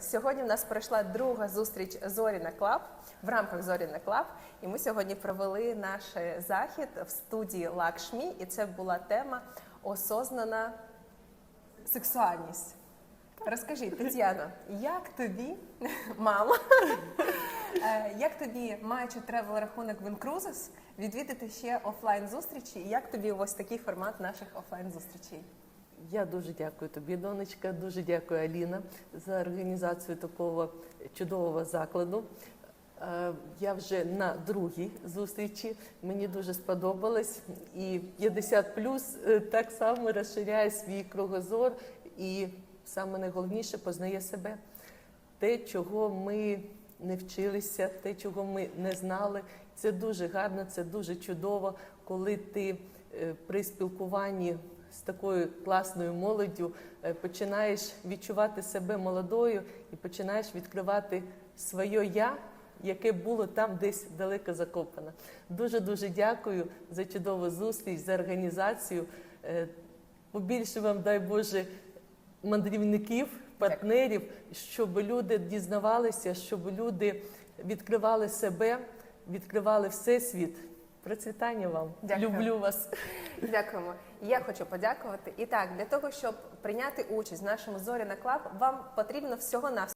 Сьогодні в нас пройшла друга зустріч Зоріна Клаб в рамках Зоріна Клаб. І ми сьогодні провели наш захід в студії Лакшмі, і це була тема осознана сексуальність. Розкажи, Тетяно, як тобі, мама, е, як тобі, маючи тревел рахунок в Incruises, відвідати ще офлайн зустрічі? І як тобі ось такий формат наших офлайн зустрічей? Я дуже дякую тобі, донечка. Дуже дякую Аліна за організацію такого чудового закладу. Е, Я вже на другій зустрічі. Мені дуже сподобалось. І 50 плюс е, так само розширяє свій кругозор і саме найголовніше познає себе. Те, чого ми не вчилися, те, чого ми не знали. Це дуже гарно, це дуже чудово, коли ти е, при спілкуванні з такою класною молоддю е, починаєш відчувати себе молодою і починаєш відкривати своє я, яке було там десь далеко закопане. Дуже дуже дякую за чудову зустріч, за організацію. Е, Побільше вам, дай Боже, мандрівників, партнерів, щоб люди дізнавалися, щоб люди відкривали себе, відкривали всесвіт. Процвітання вам. Дякую. Люблю вас. Дякуємо. Я хочу подякувати. І так, для того, щоб прийняти участь в нашому Зоріна Клаб, вам потрібно всього на